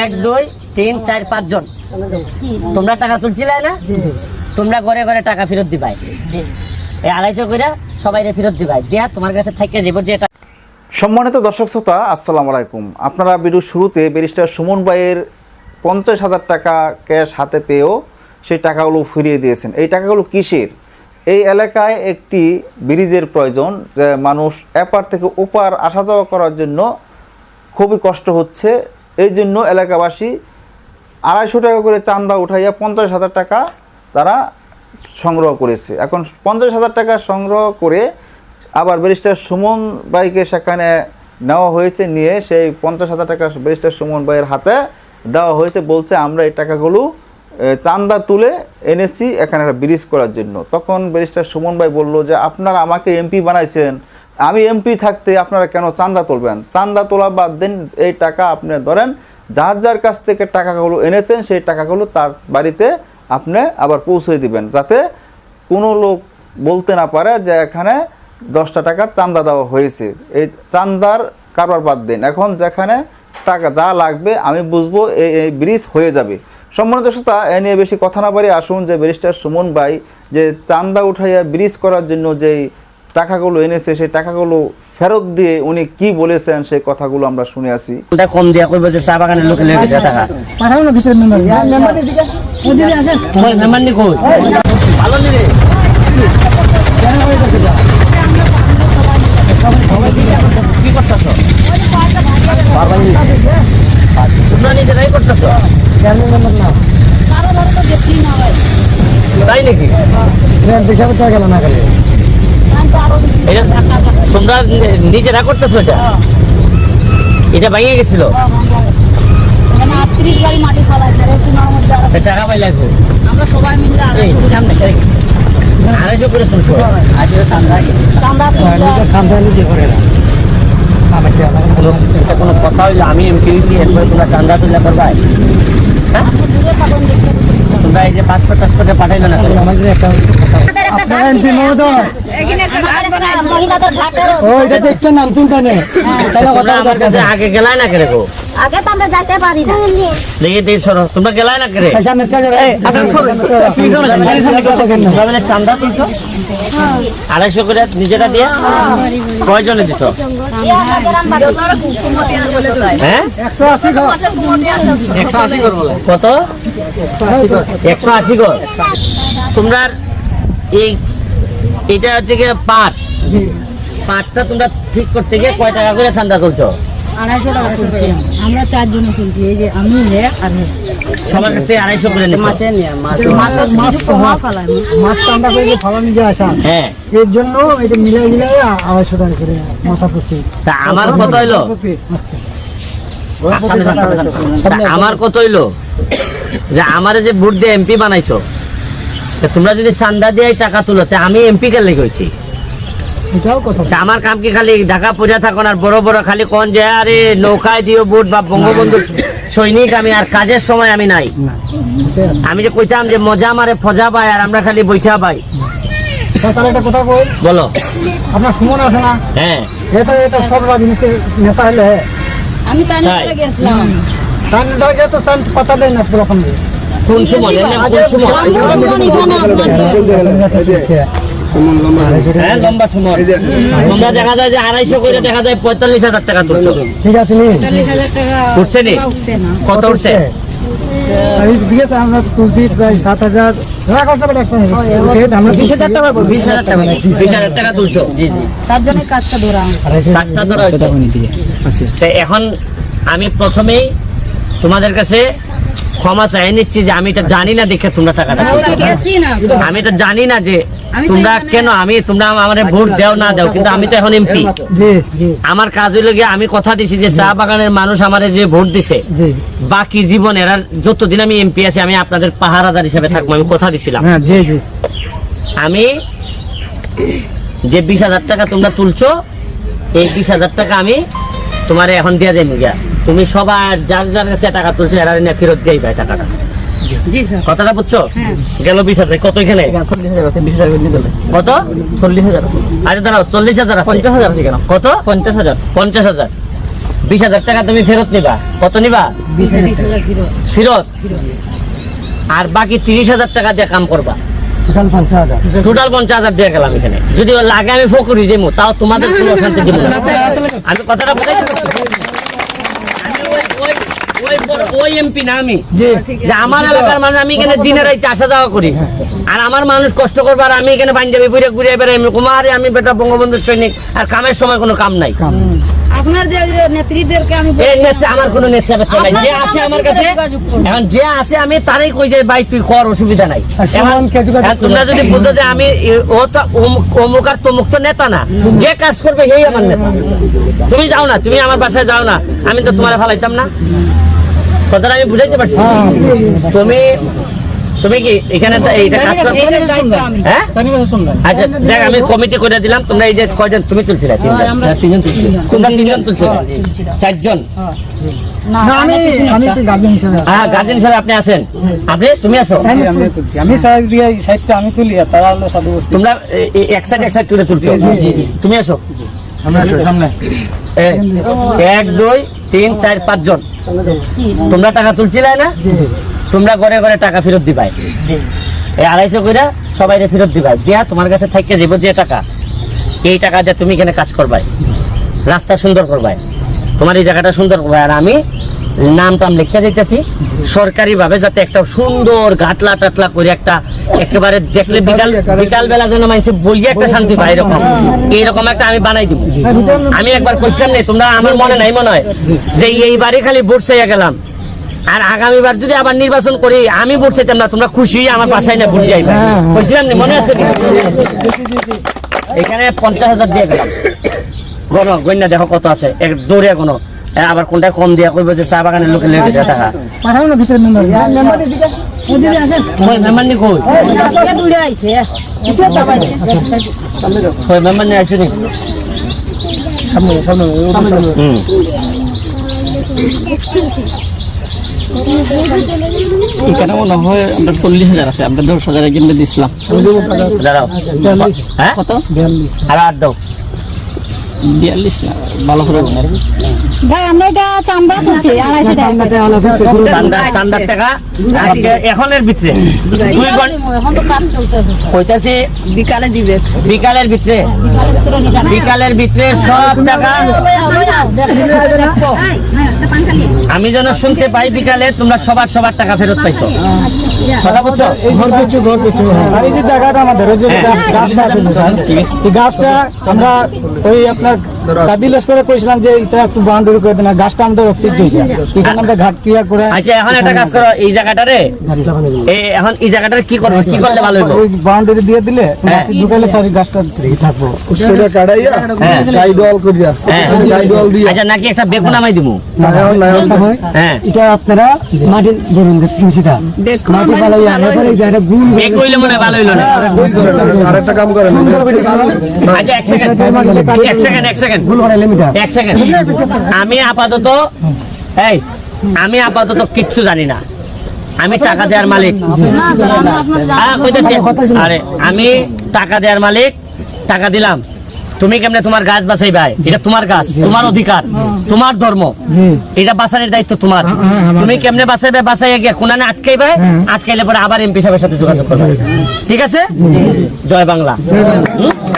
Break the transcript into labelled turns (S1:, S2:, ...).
S1: এক, দুই, তিন, চার, পাঁচ জন। তোমরা টাকা তুলছিলে না? তোমরা ঘরে ঘরে টাকা ফেরত দিবাই এই আড়াইশো করে সবাই ফেরত দিবাই দিয়া তোমার কাছে থাকে যে এটা
S2: সম্মানিত দর্শক শ্রোতা, আসসালামু আলাইকুম। আপনারা ভিডিওর শুরুতে ব্যারিস্টার সুমন ভাইয়ের পঞ্চাশ হাজার টাকা ক্যাশ হাতে পেয়েও সেই টাকাগুলো ফিরিয়ে দিয়েছেন। এই টাকাগুলো কিসের? এই এলাকায় একটি ব্রিজের প্রয়োজন যে মানুষ এপার থেকে ওপার আসা যাওয়া করার জন্য খুবই কষ্ট হচ্ছে। এই জন্য এলাকাবাসী আড়াইশো টাকা করে চান্দা উঠাইয়া পঞ্চাশ হাজার টাকা তারা সংগ্রহ করেছে। এখন পঞ্চাশ হাজার টাকা সংগ্রহ করে আবার ব্যারিস্টার সুমন ভাইকে সেখানে নেওয়া হয়েছে, নিয়ে সেই পঞ্চাশ হাজার টাকা ব্যারিস্টার সুমন ভাইয়ের হাতে দেওয়া হয়েছে, বলছে আমরা এই টাকাগুলো চান্দা তুলে এনেছি এখানে একটা ব্রিজ করার জন্য। তখন ব্যারিস্টার সুমন ভাই বলল যে, আপনারা আমাকে এমপি বানাইছেন আমি এমপি থাকতে আপনারা কেন চান্দা তুলবেন? চান্দা তোলা বাদ দেন, এই টাকা আপনি ধরেন, যার যার কাছ থেকে টাকাগুলো এনেছেন, সেই টাকাগুলো তার বাড়িতে আপনি আবার পৌঁছে দিবেন, যাতে কোনো লোক বলতে না পারে যে এখানে দশটা টাকার চান্দা দেওয়া হয়েছে। এই চান্দার কারবার বাদ দিন। এখন যেখানে টাকা যা লাগবে, আমি বুঝব এই এই ব্রিজ হয়ে যাবে। সম্মানিত শ্রোতা, এ নিয়ে বেশি কথা না পারি আসুন যে ব্যারিস্টার সুমন ভাই যে চান্দা উঠাইয়া ব্রিজ করার জন্য যেই টাকাগুলো এনেছে সেই টাকাগুলো ফেরত দিয়ে উনি কি বলেছেন সেই কথাগুলো আমরা শুনে আসি।
S1: কম দিয়া করব যে চা বাগানের লোকে লেগে গেছে টাকা?
S3: পাঠাও না ভিতরে মেম্বার ওদিকে আছে
S1: তোমার মেম্বার নি কই? ভালো নি রে। কি করতেছ? তোমরা নিজেরাই করতেছ?
S3: মেম্বার না
S1: তাই নাকি?
S3: তো গেল না গেলে
S1: এটা তোমরা নিজেরা করতেছো এটা? এটা ভেঙে গেছিল টাকা পাই লাগবে
S4: আমরা সবাই মিলে।
S1: আড়াইশো করে শুনছো?
S3: আমাকে আমার
S1: কোনো কথা হইলে? আমি এমপি হয়েছি এরপরে তোমরা চান্দা তুলে করবাই হ্যাঁ? তোমরা এই যে পাসপোর্ট টাসপোর্টে পাঠাইলো না কেন?
S3: আমাদের একটা আপনারা এমপি মহোদয়। দেখতে নাম চিন্তা নেই। তাহলে কথা
S1: তোমরা আমার কাছে আগে গেলাই না কেরে গো?
S4: আগে তো আমরা যাইতে পারি না।
S1: সরো তোমরা গেলাই না কেরে?
S3: সামনে
S1: এই, আপনারা? তোমরা বলে চান্দা তুলছো। আড়াইশো করে নিজেরা দিয়ে কয়জনে দিছো? হ্যাঁ?
S3: একশো আশি ঘর
S1: কর বলে। কত? একশো আশি কর। তোমরা এই এটা হচ্ছে কি পাট। পাটটা তোমরা ঠিক করতে গিয়ে কয় টাকা করে ঠান্ডা করছ
S4: আড়াইশো টাকা তুলছি আমরা চারজনে তুলছি এই যে আমি হে আর হে
S1: সবার কাছ থেকে আড়াইশো করে নিছো
S4: মাছ মাছ সহ
S3: মাছ টান্ডা করে যে আসা
S1: হ্যাঁ
S3: এর জন্য এটা মিলাই মিলাই আড়াইশো টাকা করে মাথা প্রতি
S1: তা আমার কত হইল আমার কত হইল যে আমারে যে ভোট দিয়ে এমপি বানাইছো তা তোমরা যদি চান্দা দিয়ে টাকা তুলো তা আমি এমপি কে লেগেছি আমার কাম কি খালি ঢাকা পড়ে থাকুন আর বড় বড় খালি কোন যে আরে নৌকায় দিও ভোট বা বঙ্গবন্ধু সৈনিক আমি আর কাজের সময় আমি নাই। আমি যে কইতাম যে মজা মারে ফজা পাই আর আমরা খালি বৈঠা পাই
S3: তাহলে একটা কথা কই?
S1: বলো।
S3: আপনার সুমন আছে না?
S1: হ্যাঁ।
S3: এটা এটা সব রাজনীতির নেতা হলে
S4: আমি তাই।
S1: তাই?
S4: গেছিলাম।
S3: তার নেতা তো তার পাতা দেয় না পুরো
S1: কোন সময় কোন সময় হ্যাঁ লম্বা দেখা যায় যে আড়াইশো করে দেখা যায় পঁয়তাল্লিশ হাজার টাকা তুলছো।
S3: ঠিক আছে নি?
S1: উঠছে নি। কত উঠছে?
S3: ঠিক আমরা তুলছি প্রায় সাত হাজার।
S1: তো এখন আমি প্রথমেই তোমাদের কাছে ক্ষমা চাই নিচ্ছি যে আমি এটা জানি না দেখে তোমরা টাকাটা আমি এটা জানি না যে
S4: তো
S1: তোমরা কেন? আমি তোমরা আমাদের ভোট দেও না দাও কিন্তু আমি তো এখন এমপি।
S3: জি জি।
S1: আমার কাজ হইল গিয়ে আমি কথা দিছি যে চা বাগানের মানুষ আমারে যে ভোট দিছে
S3: জি।
S1: বাকি জীবনের আর যতদিন আমি এমপি আছি আমি আপনাদের পাহারাদার হিসেবে থাকব আমি কথা দিছিলাম।
S3: হ্যাঁ জি জি।
S1: আমি যে বিশ হাজার টাকা তোমরা তুলছো এই বিশ হাজার টাকা আমি তোমার এখন দিয়া যাই গিয়া। তুমি সবার যার যার কাছে টাকা তুলছো এরা ফেরত দিয়ে ভাই টাকাটা। কথাটা বুঝছ গেল বিশ হাজার কত এখানে কত চল্লিশ হাজার আরে দাঁড়াও চল্লিশ হাজার পঞ্চাশ হাজার কত পঞ্চাশ হাজার পঞ্চাশ হাজার বিশ হাজার টাকা তুমি ফেরত নিবা কত নিবা
S4: ফেরত
S1: আর বাকি তিরিশ হাজার টাকা দিয়ে কাম করবা
S3: টোটাল পঞ্চাশ হাজার
S1: দিয়ে গেলাম এখানে যদি লাগে আমি ফকরি যাব তাও তোমাদের কোনো অশান্তি দিব আমি কথাটা ওই- ওই- ওই বড়- ওই এমপি না আমি। যে আমার এলাকার মানুষ আমি এখানে দিনে রাইতে আসা যাওয়া করি। আর আমার মানুষ কষ্ট করবার আমি এখানে পাঞ্জাবি ঘুরে ঘুরে বেড়াই কুমারে আমি বেটা বঙ্গবন্ধু সৈনিক আর কামের সময় কোনো কাম নাই।
S4: আপনার যে যে নেত্রীদেরকে আমি
S1: আমার কোনো নেতা নাই। যে আসে আমার কাছে এখন যে আসে আমি তারই কই যে ভাই তুই কর অসুবিধা নাই। তোমরা যদি বুঝো যে আমি ও তো অমুক অমুক আর তমুক তো নেতা না। যে কাজ করবে সেই আমার নেতা। তুমি যাও না তুমি আমার বাসায় যাও না। আমি তো তোমার ফালাইতাম না। কথাটা আমি বুঝাইতে পারছি। তুমি তুমি কি এখানে কাজ হ্যাঁ? আচ্ছা দেখ আমি কমিটি করে দিলাম। তোমরা এই যে কয়জন? তুমি তুলছিলে তিনজন। তিনজন তুলছিলে তোমরা তিনজন তুলছিলে চারজন। হ্যাঁ। আপনি আছেন। আপনি? তুমি আছো?
S3: আমি আমি তুলি তারা হলো সাধু
S1: তোমরা এক সাইড এক সাইড করে তুলছো। তুমি আসো
S3: সামনে।
S1: এক দুই তিন চার পাঁচ জন। তোমরা টাকা তুলছিলে না? তোমরা ঘরে ঘরে টাকা ফেরত দিবাই। এই আড়াইশো কইরা সবাই ফেরত দিবাই। দিয়া তোমার কাছে থাকতে যাব যে টাকা। এই টাকা দিয়ে তুমি এখানে কাজ করবাই? রাস্তা সুন্দর করবাই। তোমার এই জায়গাটা সুন্দর করবাই। আর আমি নাম টাম লিখতে সরকারি ভাবে যাতে একটা সুন্দর গাটলা টাটলা করে একটা একেবারে দেখলে বিকাল বিকাল বেলা যেন মানুষ বইয়ে একটা শান্তি পায় এরকম। এইরকম একটা আমি বানাই দিব। আমি একবার কইছিলাম নেই তোমরা আমার মনে নাই মনে হয় যে এইবারে খালি ভোট চাইয়া গেলাম। আর আগামীবার যদি আবার নির্বাচন করি আমি ভোট চাইতাম না তোমরা খুশি আমার বাসায় না ভোট যাইবে কইছিলাম নি মনে আছে? এখানে পঞ্চাশ হাজার দিয়ে গেলাম। গণ গণ্যা দেখো কত আছে। এক দৌড়ে কোনো আবার কোনটা কম দিয়া কইব যে চা বাগানের লোকে লেগে গেছে টাকা?
S3: পাঠাও না ভিতরে মেম্বার।
S1: কই মেম্বার নি কই?
S4: আজকে দূরে আইছে। কিছু পাইছে
S1: কই মেম্বার নি আইছো নি
S3: সামনে সামনে।
S1: হুম।
S5: এখানে মনে হয় আমরা চল্লিশ হাজার আছে আমরা দশ হাজার কিনতে দিছিলাম।
S1: দাঁড়াও। হ্যাঁ?
S5: কত
S1: আর আট দাও।
S5: বিয়াল্লিশ না ভালো করে
S4: ভাই আমরা এটা চান্দা করছি আড়াইশো টাকা।
S1: চান্দার টাকা আজকে এখনের ভিতরে। দুই ঘণ্টা
S4: এখন তো কাজ চলতেছে।
S1: কইতাছি
S4: বিকালে দিবে।
S1: বিকালের ভিতরে। বিকালের ভিতরে সব টাকা আমি যেন শুনতে পাই বিকালে তোমরা সবার সবার টাকা ফেরত পাইছো। কথা বলছো
S3: ঘর পিছু ঘর পিছু এই যে জায়গাটা আমাদের ওই যে গাছ- গাছটা আছে এই গাছটা আমরা ওই আপনার Pag কাবিলেশ করে কইছিলাম যে এটা একটু বাউন্ডারি করে দেন গাছটা আমাদের ঐতিহ্য হয়েছে। এখানে আমরা ঘাট ক্রিয়া করে
S1: আচ্ছা এখন একটা কাজ করো এই জায়গাটারে এই এখন এই জায়গাটারে কি করবে? কি করলে ভালো হইব?
S3: ওই বাউন্ডারি দিয়ে দিলে
S1: হ্যাঁ।
S3: ঢুকাইলে গাছটা থাকব।
S6: সেটা কাটাইয়া
S1: হ্যাঁ।
S6: করিয়া
S1: হ্যাঁ। আচ্ছা নাকি একটা বেগুন আমাই দিমু?
S6: নায়ন নায়ন
S1: হ্যাঁ।
S3: এটা আপনারা মাটি ধরুন যে কৃষিটা মাটি পালাইয়া এবার এই জায়গাটা গুল
S1: কইলে মনে ভালো হইল না?
S6: আরেকটা কাম করেন
S1: আচ্ছা এক সেকেন্ড এক সেকেন্ড এক সেকেন্ড
S3: গুল
S1: এক সেকেন্ড আমি আপাতত এই আমি আপাতত কিচ্ছু জানি না। আমি টাকা দেওয়ার মালিক। হ্যাঁ, আরে আমি টাকা দেওয়ার মালিক টাকা দিলাম। তুমি কেমনে তোমার গাছ বাঁচাই ভাই? এটা তোমার গাছ তোমার অধিকার তোমার ধর্ম। এটা বাঁচানোর দায়িত্ব তোমার। তুমি কেমনে বাঁচাইবে বাঁচাইয়া গিয়ে কোনানে আটকাইবে? আটকাইলে পরে আবার এমপি সাহেবের সাথে যোগাযোগ করবে। ঠিক আছে? জয় বাংলা?